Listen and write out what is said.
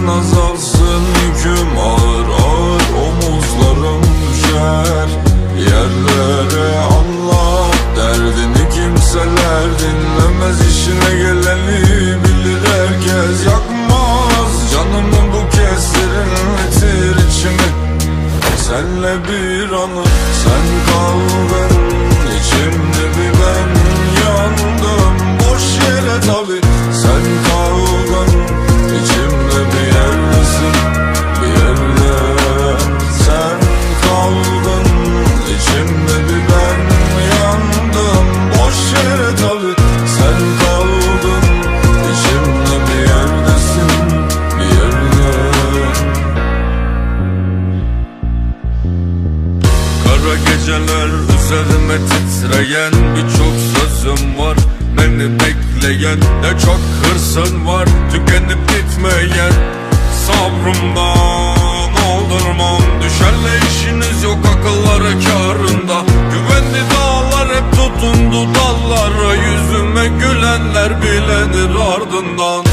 Yüklerin azalsın yüküm ağır ağır omuzlarım düşer. Yerlere anlat derdini kimseler dinlemez. İşine geleni bilir herkes Yakmaz. Canımı bu kez serinletir içimi. Senle bir anı sen kal benim içimde. Kara geceler üzerime titreyen Birçok sözüm var. Beni bekleyen Ne çok hırsın var. Tükenip gitmeyen Sabrımdan aldırmam. Düşerle işiniz yok akılları karında Güvenli dağlar hep tutundu da dallara Yüzüme gülenler bilenir ardından